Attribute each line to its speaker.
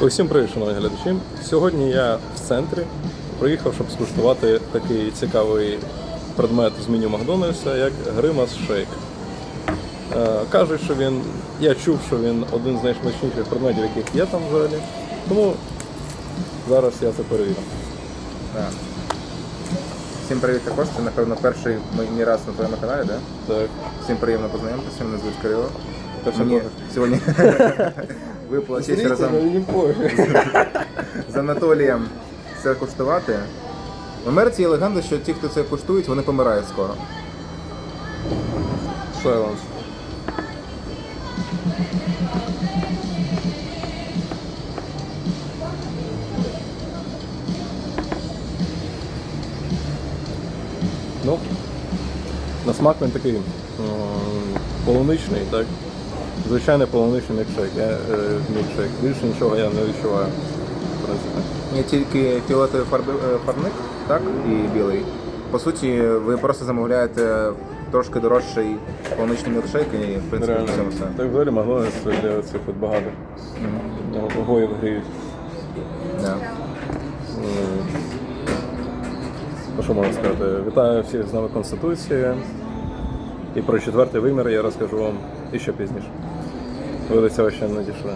Speaker 1: Усім привіт, шановні глядачі. Сьогодні я в центрі приїхав, щоб скуштувати такий цікавий предмет з меню Макдональдса, як Гримас Шейк. Е, Кажуть, що він. Я чув, що він один з найсмачніших предметів, яких є там взагалі. Тому зараз я це перевірю.
Speaker 2: Так. Всім привіт також. Це, напевно, перший мій раз на твоєму каналі, да?
Speaker 1: Так.
Speaker 2: Всім приємно познайомитися, мене звуть Кирило. Мені сьогодні випала честь разом з Анатолієм це куштувати. В Америці є легенда, що ті, хто це куштують, вони помирають скоро.
Speaker 1: Silence. Ну, на смак він такий м, полуничний, так? Звичайний полуничний мікшейк. Я, е, мікшейк. Більше нічого я не відчуваю. В принципі.
Speaker 2: Є тільки фіолетовий фарби, е, фарбник, так, і білий. По суті, ви просто замовляєте трошки дорожчий полуничний мілкшейк і, в принципі, цьому
Speaker 1: Реально.
Speaker 2: все.
Speaker 1: Так взагалі Макдональдс для цих от багато. Гоїв гріють.
Speaker 2: Да.
Speaker 1: Ну, що можна сказати? Вітаю всіх з нами Конституцією. І про четвертий вимір я розкажу вам іще пізніше. Ви до цього ще не дійшли.